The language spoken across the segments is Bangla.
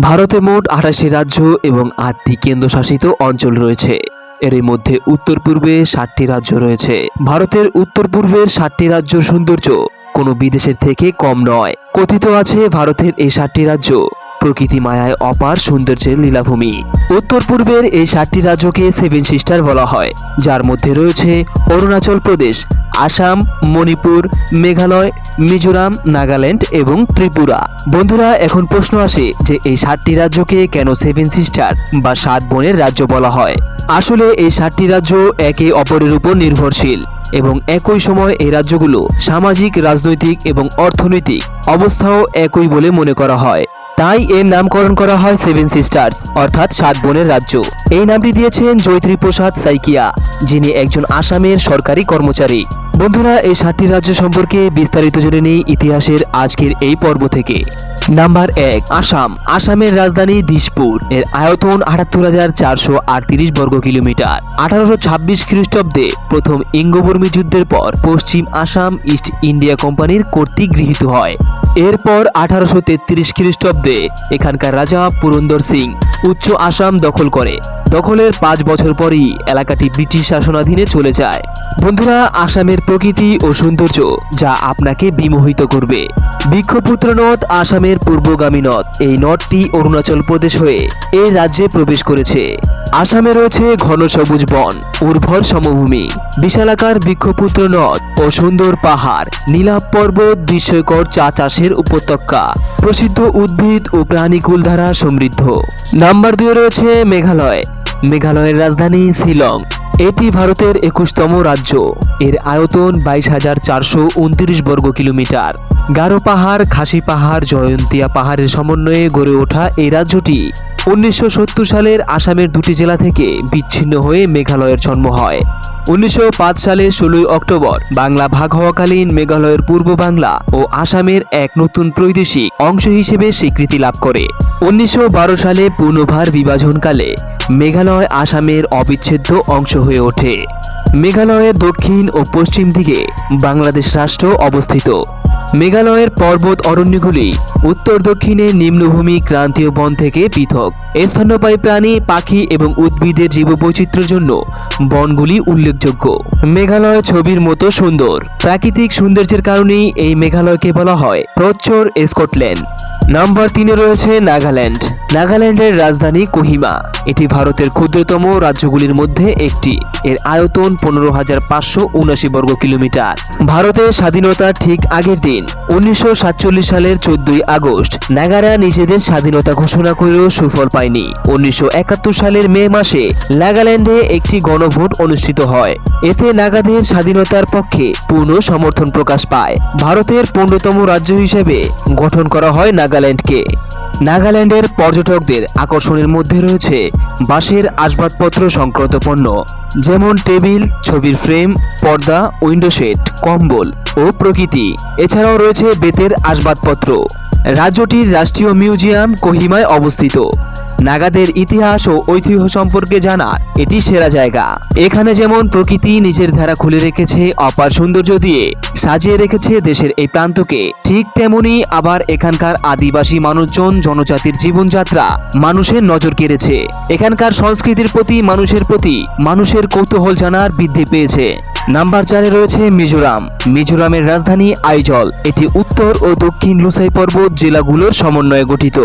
ভারতে মোট আঠাশি রাজ্য এবং আটটি কেন্দ্রশাসিত অঞ্চল রয়েছে। এর মধ্যে উত্তর পূর্বে ষাটটি রাজ্য রয়েছে। ভারতের উত্তর পূর্বের ষাটটি রাজ্য সৌন্দর্য কোনো বিদেশের থেকে কম নয়। কথিত আছে ভারতের এই ষাটটি রাজ্য। প্রকৃতি মায়ায় অপার সৌন্দর্যের লীলাভূমি। উত্তর পূর্বের এই ষাটটি রাজ্যকে সেভেন সিস্টার বলা হয়, যার মধ্যে রয়েছে অরুণাচল প্রদেশ, আসাম, মণিপুর, মেঘালয়, মিজোরাম, নাগাল্যান্ড এবং ত্রিপুরা। বন্ধুরা, এখন প্রশ্ন আসে যে এই সাতটি রাজ্যকে কেন সেভেন সিস্টার বা সাত বোনের রাজ্য বলা হয়? আসলে এই সাতটি রাজ্য একে অপরের উপর নির্ভরশীল এবং একই সময় এই রাজ্যগুলো সামাজিক, রাজনৈতিক এবং অর্থনৈতিক অবস্থাও একই বলে মনে করা হয়। তাই এর নামকরণ করা হয় সেভেন সিস্টার্স অর্থাৎ সাত বোনের রাজ্য। এই নামটি দিয়েছেন জৈত্রী প্রসাদ সাইকিয়া, যিনি একজন আসামের সরকারি কর্মচারী। বন্ধুরা, এই সাতটি রাজ্য সম্পর্কে বিস্তারিত জেনে নিই ইতিহাসের আজকের এই পর্ব থেকে। নাম্বার এক, আসাম। আসামের রাজধানী দিশপুর এর আয়তন আটাত্তর হাজার চারশো আটত্রিশ বর্গ কিলোমিটার। আঠারোশো ছাব্বিশ খ্রিস্টাব্দে প্রথম ইঙ্গবর্মী যুদ্ধের পর পশ্চিম আসাম ইস্ট ইন্ডিয়া কোম্পানির কর্তৃক গৃহীত হয়। এরপর আঠারোশো তেত্রিশ খ্রিস্টাব্দে এখানকার রাজা পুরন্দর সিং উচ্চ আসাম দখল করে। দখলের পাঁচ বছর পরই এলাকাটি ব্রিটিশ শাসনাধীনে চলে যায়। বন্ধুরা, আসামের প্রকৃতি ও সৌন্দর্য যা আপনাকে বিমোহিত করবে। বিক্ষপুত্র নদ আসামের পূর্বগামী নদ। এই নদটি অরুণাচল প্রদেশ হয়ে এই রাজ্যে প্রবেশ করেছে। আসামে রয়েছে ঘন সবুজ বন, উর্বর সমভূমি, বিশালাকার বৃক্ষপুত্র নদ ও সুন্দর পাহাড় নীলাপ পর্বত, বিস্ময়কর চা চাষের উপত্যকা, প্রসিদ্ধ উদ্ভিদ ও প্রাণীকুল দ্বারা সমৃদ্ধ। নাম্বার দুই রয়েছে মেঘালয়। মেঘালয়ের রাজধানী শিলং। এটি ভারতের একুশতম রাজ্য। এর আয়তন বাইশ হাজার চারশো উনত্রিশ বর্গ কিলোমিটার। গারো পাহাড়, খাসি পাহাড়, জয়ন্তিয়া পাহাড়ের সমন্বয়ে গড়ে ওঠা এই রাজ্যটি উনিশশো সত্তর সালের আসামের দুটি জেলা থেকে বিচ্ছিন্ন হয়ে মেঘালয়ের জন্ম হয়। উনিশশো সালে ষোলোই অক্টোবর বাংলা ভাগ হওয়াকালীন মেঘালয়ের পূর্ব বাংলা ও আসামের এক নতুন প্রৈদেশিক অংশ হিসেবে স্বীকৃতি লাভ করে। উনিশশো বারো সালে পুনর্ভার বিভাজনকালে মেঘালয় আসামের অবিচ্ছেদ্য অংশ হয়ে ওঠে। মেঘালয়ের দক্ষিণ ও পশ্চিম দিকে বাংলাদেশ রাষ্ট্র অবস্থিত। মেঘালয়ের পর্বত অরণ্যগুলি উত্তর দক্ষিণে নিম্নভূমি ক্রান্তীয় বন থেকে পৃথক। স্তন্যপায়ী প্রাণী, পাখি এবং উদ্ভিদের জীববৈচিত্র্যের জন্য বনগুলি উল্লেখযোগ্য। মেঘালয় ছবির মতো সুন্দর। প্রাকৃতিক সৌন্দর্যের কারণেই এই মেঘালয়কে বলা হয় প্রচ্ছর স্কটল্যান্ড। নাম্বার তিনে রয়েছে নাগাল্যান্ড। নাগাল্যান্ডের রাজধানী কোহিমা। এটি ভারতের ক্ষুদ্রতম রাজ্যগুলির মধ্যে একটি। এর আয়তন পনেরো হাজার পাঁচশো উনাশি বর্গ কিলোমিটার। ভারতের স্বাধীনতার ঠিক আগের দিন, উনিশশো সাতচল্লিশ সালের চোদ্দই আগস্ট। নাগারা নিজেদের স্বাধীনতা ঘোষণা করেও সুফল পায়নি। উনিশশো একাত্তর সালের মে মাসে নাগাল্যান্ডে একটি গণভোট অনুষ্ঠিত হয়। এতে নাগাদের স্বাধীনতার পক্ষে পূর্ণ সমর্থন প্রকাশ পায়। ভারতের পনেরোতম রাজ্য হিসেবে গঠন করা হয় নাগাল্যান্ডকে। নাগাল্যান্ডের পর্যটকদের আকর্ষণের মধ্যে রয়েছে বাঁশের আসবাবপত্র সংক্রান্ত পণ্য, যেমন টেবিল, ছবির ফ্রেম, পর্দা উইন্ডো সেট কম্বল ও প্রকৃতি। এছাড়াও রয়েছে বেতের আসবাবপত্র। রাজ্যটির রাষ্ট্রীয় মিউজিয়াম কোহিমায় অবস্থিত। নাগাদের ইতিহাস ও ঐতিহ্য সম্পর্কে জানার এটি সেরা জায়গা। এখানে যেমন প্রকৃতি নিজের ধারা খুলে রেখেছে, অপার সৌন্দর্য দিয়ে সাজিয়ে রেখেছে দেশের এই প্রান্তকে, ঠিক তেমনি আবার এখানকার আদিবাসী মানুষজন, জনজাতির জীবনযাত্রা মানুষের নজর কেড়েছে। এখানকার সংস্কৃতির প্রতি, মানুষের প্রতি, মানুষের কৌতূহল জানার বৃদ্ধি পেয়েছে। নাম্বার চারে রয়েছে মিজোরাম। মিজোরামের রাজধানী আইজল, এটি উত্তর ও দক্ষিণ লুসাই পর্বত জেলাগুলোর সমন্বয়ে গঠিত।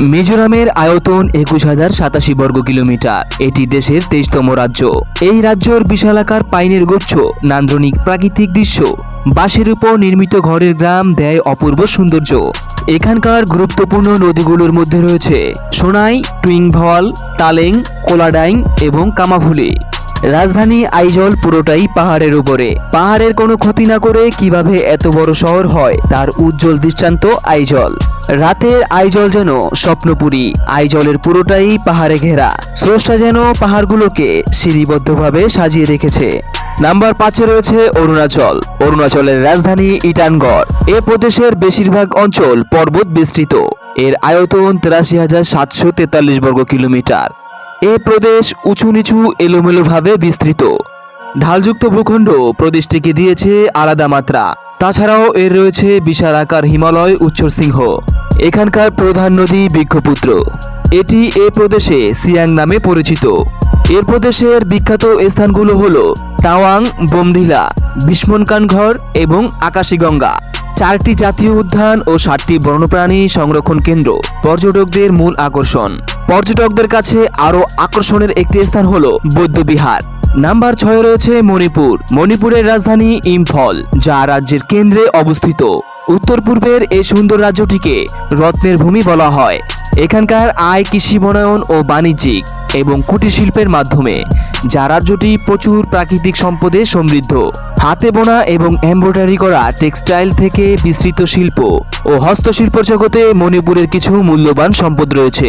মিজোরামের আয়তন একুশ হাজার সাতাশি বর্গ কিলোমিটার। এটি দেশের তেইশতম রাজ্য। এই রাজ্যের বিশালাকার পাইনের গুচ্ছ নান্দনিক প্রাকৃতিক দৃশ্য, বাঁশের উপর নির্মিত ঘরের গ্রাম দেয় অপূর্ব সৌন্দর্য। এখানকার গুরুত্বপূর্ণ নদীগুলোর মধ্যে রয়েছে সোনাই, টুইংভল, তালেং, কোলাডাইং এবং কামাফুলি রাজধানী আইজল পুরোটাই পাহাড়ের উপরে। পাহাড়ের কোনো ক্ষতি না করে কীভাবে এত বড় শহর হয়, তার উজ্জ্বল দৃষ্টান্ত আইজল। রাতের আইজল যেন স্বপ্নপুরী, আইজলের পুরোটাই পাহাড়ে ঘেরা। স্রষ্টা যেন পাহাড়গুলোকে সিঁড়িবদ্ধভাবে সাজিয়ে রেখেছে। নাম্বার পাঁচে রয়েছে অরুণাচল। অরুণাচলের রাজধানী ইটানগড়। এ প্রদেশের বেশিরভাগ অঞ্চল পর্বত বিস্তৃত। এর আয়তন তেরাশি হাজার সাতশো তেতাল্লিশ বর্গ কিলোমিটার। এ প্রদেশ উঁচু নিচু এলোমেলোভাবে বিস্তৃত। ঢালযুক্ত ভূখণ্ড প্রদেশটিকে দিয়েছে আলাদা মাত্রা। তাছাড়াও এর রয়েছে বিশাল আকার হিমালয় উচ্চ সিংহ, এখানকার প্রধান নদী বৃক্ষপুত্র। এটি এ প্রদেশে সিয়াং নামে পরিচিত। এর প্রদেশের বিখ্যাত স্থানগুলো হলো তাওয়াং, বোমডিলা, বিস্মনকানঘর এবং আকাশীগঙ্গা। চারটি জাতীয় উদ্যান ও সাতটি বন্যপ্রাণী সংরক্ষণ কেন্দ্র। পর্যটকদের মূল আকর্ষণ। পর্যটকদের কাছে আরও আকর্ষণের একটি স্থান হলো বৌদ্ধবিহার নাম্বার ছয় রয়েছে মণিপুর। মণিপুরের রাজধানী ইম্ফল, যা রাজ্যের কেন্দ্রে অবস্থিত। উত্তর পূর্বের এই সুন্দর রাজ্যটিকে রত্নের ভূমি বলা হয়। এখানকার আয়, কৃষি বনায়ন ও বাণিজ্যিক এবং কুটির শিল্পের মাধ্যমে, যা রাজ্যটি প্রচুর প্রাকৃতিক সম্পদে সমৃদ্ধ। হাতে বোনা এবং এমব্রয়ডারি করা টেক্সটাইল থেকে বিস্তৃত শিল্প ও হস্তশিল্প জগতে মণিপুরের কিছু মূল্যবান সম্পদ রয়েছে।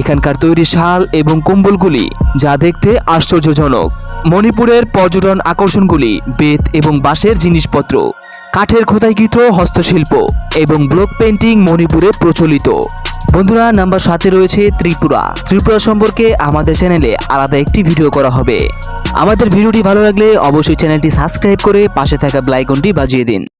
এখানকার তৈরি শাল এবং কম্বলগুলি যা দেখতে আশ্চর্যজনক। মণিপুরের পর্যটন আকর্ষণগুলি বেত এবং বাঁশের জিনিসপত্র, কাঠের খোদাইকৃত হস্তশিল্প এবং ব্লক পেন্টিং মণিপুরে প্রচলিত। বন্ধুরা নাম্বার সাথে রয়েছে ত্রিপুরা। ত্রিপুরা সম্পর্কে আমাদের চ্যানেলে আলাদা একটি ভিডিও করা হবে। আমাদের ভিডিওটি ভালো লাগলে অবশ্যই চ্যানেলটি সাবস্ক্রাইব করে পাশে থাকা ব্লাইকনটি বাজিয়ে দিন।